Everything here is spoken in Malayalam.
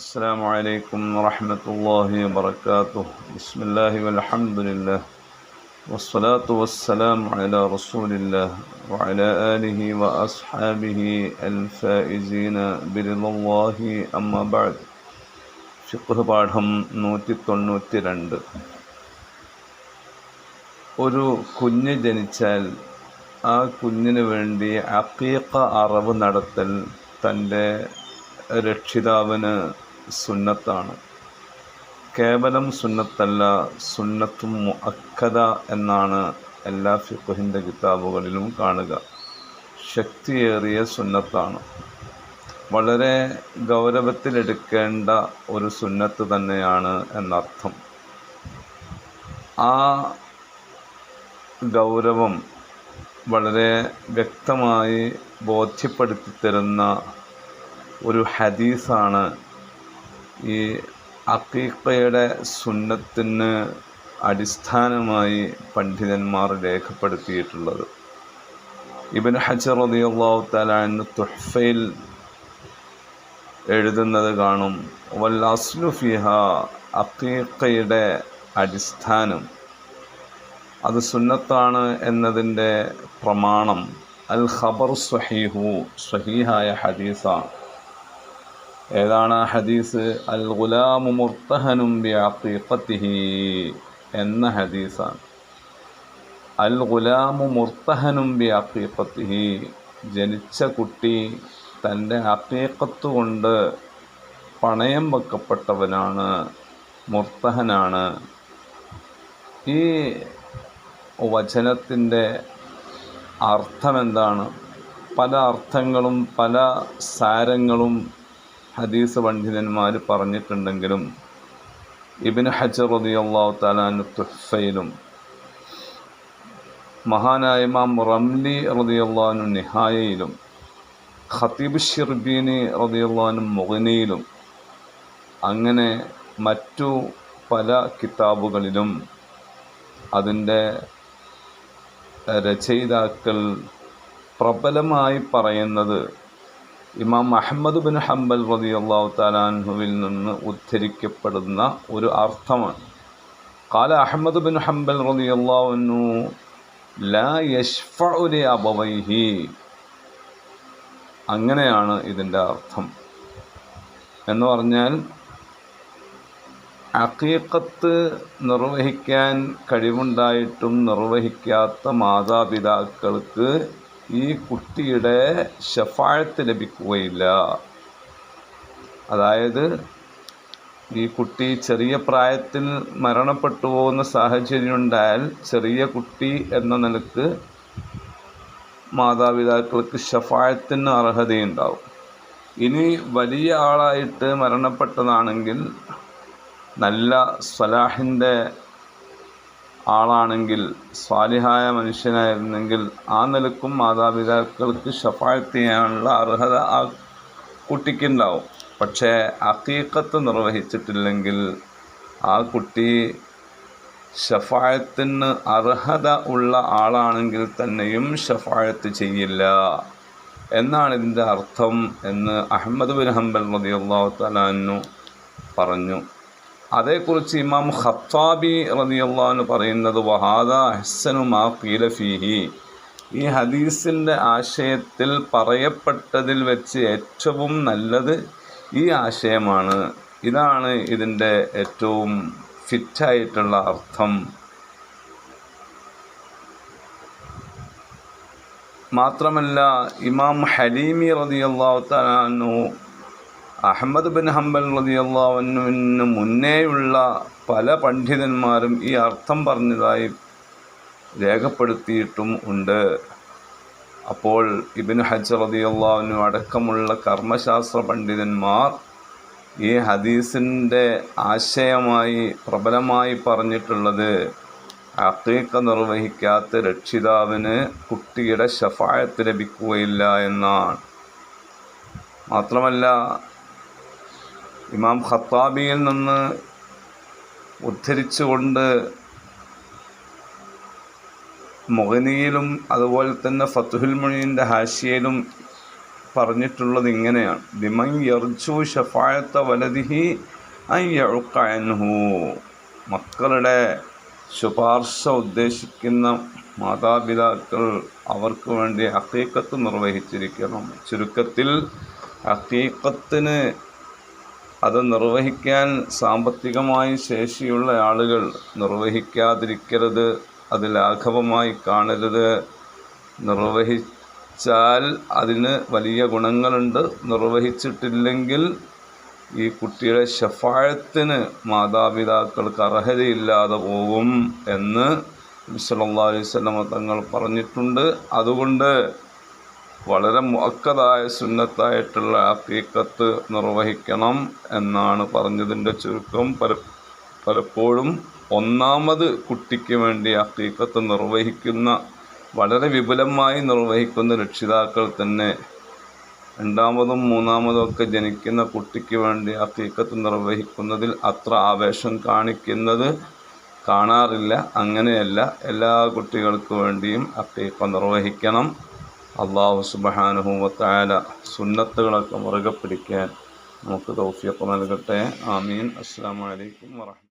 السلام عليكم ورحمة الله وبركاته بسم الله والحمد لله والصلاة والسلام على رسول الله وعلى آله وأصحابه الفائزين برضا الله أما بعد ഫിഖ് പാഠം നൂറ്റി തൊണ്ണൂറ്റി രണ്ട് ഒരു കുഞ്ഞ് ജനിച്ചാൽ ആ കുഞ്ഞിന് വേണ്ടി അക്കീക്ക അറവ് നടത്തൽ തൻ്റെ രക്ഷിതാവിന് സുന്നത്താണ്. കേവലം സുന്നത്തല്ല സുന്നത്തും മുഅക്കദ എന്നാണ് എല്ലാ ഫിഖുഹിന്റെ കിതാബുകളിലും കാണുക. ശക്തിയേറിയ സുന്നത്താണ്. വളരെ ഗൗരവത്തിലെടുക്കേണ്ട ഒരു സുന്നത്ത് തന്നെയാണ് എന്നർത്ഥം. ആ ഗൗരവം വളരെ വ്യക്തമായി ബോധ്യപ്പെടുത്തി തരുന്ന ഒരു ഹദീസാണ് ഈ അക്കീക്കയുടെ സുന്നത്തിന് അടിസ്ഥാനമായി പണ്ഡിതന്മാർ രേഖപ്പെടുത്തിയിട്ടുള്ളത്. ഇബൻ ഹജർ റളിയല്ലാഹു തആല അൻഹു തുഹ്ഫയിൽ എഴുതുന്നത് കാണും. വൽ അസ്ലു ഫിഹ അക്കീക്കയുടെ അടിസ്ഥാനം. അത് സുന്നത്താണ് എന്നതിന്റെ പ്രമാണം. അൽ ഖബർ സ്വഹീഹു സ്വഹീഹായ ഹദീസാണ്. ഏതാണ് ആ ഹദീസ്? അൽ ഗുലാമു മുർത്തഹനും ബി അഖീഖത്തിഹി എന്ന ഹദീസാണ്. അൽ ഗുലാമു മുർത്തഹനും ബി അഖീഖത്തിഹി ജനിച്ച കുട്ടി തന്റെ അക്കീക്കത്ത് കൊണ്ട് പണയം വെക്കപ്പെട്ടവനാണ് മുർത്തഹനാണ്. ഈ വചനത്തിന്റെ അർത്ഥമെന്താണ്? പല അർത്ഥങ്ങളും പല സാരങ്ങളും ഹദീസ് പണ്ഡിതന്മാർ പറഞ്ഞിട്ടുണ്ടെങ്കിലും ഇബിന് ഹജർ റളിയല്ലാഹു തആല തുഹ്ഫയിലും മഹാനായ ഇമാം റംലി റളിയല്ലാഹു നിഹായയിലും ഖത്തീബ് ഷിർബീനി റതിയുള്ളാനും മുഗനയിലും അങ്ങനെ മറ്റു പല കിതാബുകളിലും അതിന്റെ രചയിതാക്കൾ പ്രബലമായി പറയുന്നത് ഇമാം അഹമ്മദ് ബിൻ ഹംബൽ റതി അള്ളാഹു താലാൻഹുവിൽ നിന്ന് ഉദ്ധരിക്കപ്പെടുന്ന ഒരു അർത്ഥമാണ്. കാല അഹമ്മദ് ബിൻ ഹംബൽ റതി അള്ളാഹുനു ലാ യഷ്ഫുലി അബവൈഹി. അങ്ങനെയാണ് ഇതിന്റെ അർത്ഥം. എന്ന് പറഞ്ഞാൽ അക്കീക്കത്ത് നിർവഹിക്കാൻ കഴിവുണ്ടായിട്ടും നിർവഹിക്കാത്ത മാതാപിതാക്കൾക്ക് ഈ കുട്ടിയുടെ ഷഫാഴത്ത് ലഭിക്കുകയില്ല. അതായത് ഈ കുട്ടി ചെറിയ പ്രായത്തിൽ മരണപ്പെട്ടു പോകുന്ന സാഹചര്യം ഉണ്ടായാൽ ചെറിയ കുട്ടി എന്ന നിലയ്ക്ക് മാതാപിതാക്കൾക്ക് ഷഫാഴത്തിന് അർഹതയുണ്ടാവും. ഇനി വലിയ ആളായിട്ട് മരണപ്പെട്ടതാണെങ്കിൽ നല്ല സ്വലാഹിന്റെ ആളാണെങ്കിൽ സ്വാലിഹായ മനുഷ്യനായിരുന്നെങ്കിൽ ആ നിലക്കും മാതാപിതാക്കൾക്ക് ഷഫായത്ത് ചെയ്യാനുള്ള അർഹത ആ കുട്ടിക്കുണ്ടാവും. പക്ഷേ അക്കീക്കത്ത് നിർവഹിച്ചിട്ടില്ലെങ്കിൽ ആ കുട്ടി ഷഫായത്തിന് അർഹത ഉള്ള ആളാണെങ്കിൽ തന്നെയും ഷഫായത്ത് ചെയ്യില്ല. എന്നാണ് ഇതിന്റെ അർത്ഥം എന്ന് അഹമ്മദ് ബിൻ ഹംബൽ റളിയല്ലാഹു തലാന്നു പറഞ്ഞു. അതേക്കുറിച്ച് ഇമാം ഖത്താബി റളിയല്ലാഹു പറയുന്നത് വഹാദ അഹ്സനു മാ ഖീല ഫീഹി. ഈ ഹദീസിന്റെ ആശയത്തിൽ പറയപ്പെട്ടതിൽ വെച്ച് ഏറ്റവും നല്ലത് ഈ ആശയമാണ്. ഇതാണ് ഇതിന്റെ ഏറ്റവും ഫിറ്റായിട്ടുള്ള അർത്ഥം. മാത്രമല്ല ഇമാം ഹലീമി റളിയല്ലാഹു തആല അഹമ്മദ് ബിൻ ഹംബൽ റതിയല്ലാവിന് മുന്നേയുള്ള പല പണ്ഡിതന്മാരും ഈ അർത്ഥം പറഞ്ഞതായി രേഖപ്പെടുത്തിയിട്ടും ഉണ്ട്. അപ്പോൾ ഇബിൻ ഹജ് റളിയല്ലാഹുവിനു അടക്കമുള്ള കർമ്മശാസ്ത്ര പണ്ഡിതന്മാർ ഈ ഹദീസിന്റെ ആശയമായി പ്രബലമായി പറഞ്ഞിട്ടുള്ളത് അക്കീക്ക നിർവഹിക്കാത്ത രക്ഷിതാവിന് കുട്ടിയുടെ ഷഫായത്ത് ലഭിക്കുകയില്ല എന്നാണ്. മാത്രമല്ല ഇമാം ഖത്താബിയിൽ നിന്ന് ഉദ്ധരിച്ചുകൊണ്ട് മൊഹനിയിലും അതുപോലെ തന്നെ ഫത്തുഹുൽ മുനീന്റെ ഹാഷിയയിലും പറഞ്ഞിട്ടുള്ളത് ഇങ്ങനെയാണ്. ദിമൻ യർജു ഷഫായത്ത വലതിഹി അയ്യഴുക്കയൻഹു മക്കളുടെ ശുപാർശ ഉദ്ദേശിക്കുന്ന മാതാപിതാക്കൾ അവർക്ക് വേണ്ടി അക്കീക്കത്ത് നിർവഹിച്ചിരിക്കണം. ചുരുക്കത്തിൽ അക്കീക്കത്തിന് അത് നിർവഹിക്കാൻ സാമ്പത്തികമായി ശേഷിയുള്ള ആളുകൾ നിർവഹിക്കാതിരിക്കരുത് അത് ലാഘവമായി കാണരുത്. നിർവഹിച്ചാൽ അതിന് വലിയ ഗുണങ്ങളുണ്ട്. നിർവഹിച്ചിട്ടില്ലെങ്കിൽ ഈ കുട്ടിയുടെ ഷഫാഴത്തിന് മാതാപിതാക്കൾക്ക് അർഹതയില്ലാതെ പോകും എന്ന് അലൈഹി വസല്ലമ തങ്ങൾ പറഞ്ഞിട്ടുണ്ട്. അതുകൊണ്ട് വളരെ മുഅക്കദായ സുന്നത്തായിട്ടുള്ള അക്കീക്കത്ത് നിർവഹിക്കണം എന്നാണ് പറഞ്ഞതിന്റെ ചുരുക്കം. പല പലപ്പോഴും ഒന്നാമത് കുട്ടിക്ക് വേണ്ടി അക്കീക്കത്ത് നിർവഹിക്കുന്ന വളരെ വിപുലമായി നിർവഹിക്കുന്ന രക്ഷിതാക്കൾ തന്നെ രണ്ടാമതും മൂന്നാമതും ഒക്കെ ജനിക്കുന്ന കുട്ടിക്ക് വേണ്ടി അക്കീക്കത്ത് നിർവഹിക്കുന്നതിൽ അത്ര ആവേശം കാണിക്കുന്നത് കാണാറില്ല. അങ്ങനെയല്ല എല്ലാ കുട്ടികൾക്ക് വേണ്ടിയും അക്കീക്ക നിർവഹിക്കണം. അള്ളാഹു സുബഹാനുഹൂവത്തായ സുന്നത്തുകളൊക്കെ മുറുകെ പിടിക്കാൻ നമുക്ക് തൗഫീഖ് നൽകട്ടെ. ആമീൻ. അസ്സാം വലൈക്കും വറഹ്മത്തുള്ളാഹി